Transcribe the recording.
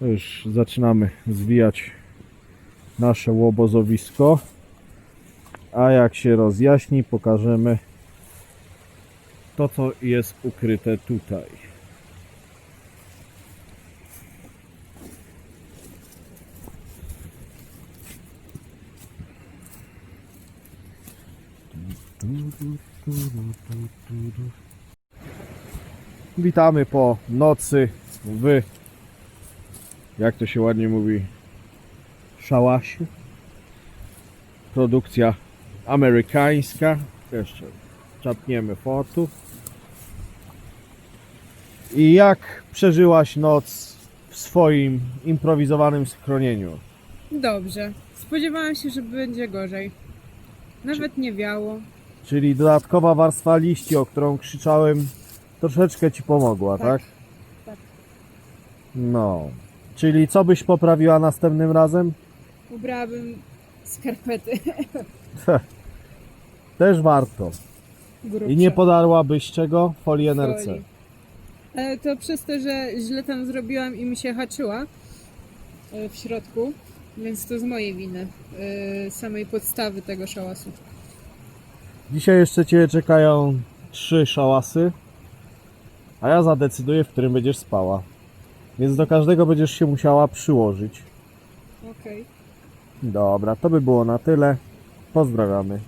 Już zaczynamy zwijać nasze łobozowisko. A jak się rozjaśni, pokażemy to, co jest ukryte tutaj. Witamy po nocy w, jak to się ładnie mówi, szałasiu. Produkcja amerykańska. Jeszcze czapniemy fotu. I jak przeżyłaś noc w swoim improwizowanym schronieniu? Dobrze. Spodziewałam się, że będzie gorzej. Nawet nie wiało. Czyli dodatkowa warstwa liści, o którą krzyczałem, troszeczkę ci pomogła, tak? Tak. Tak. No. Czyli co byś poprawiła następnym razem? Ubrałabym skarpety Też warto. grubsze. I nie podarłabyś czego? Folii NRC. Folii. Ale to przez to, że źle tam zrobiłam i mi się haczyła e, w środku, więc to z mojej winy. e, Samej podstawy tego szałasu. Dzisiaj jeszcze Cię czekają trzy szałasy, a ja zadecyduję, w którym będziesz spała. Więc do każdego będziesz się musiała przyłożyć. Okej. Dobra, to by było na tyle. Pozdrawiamy.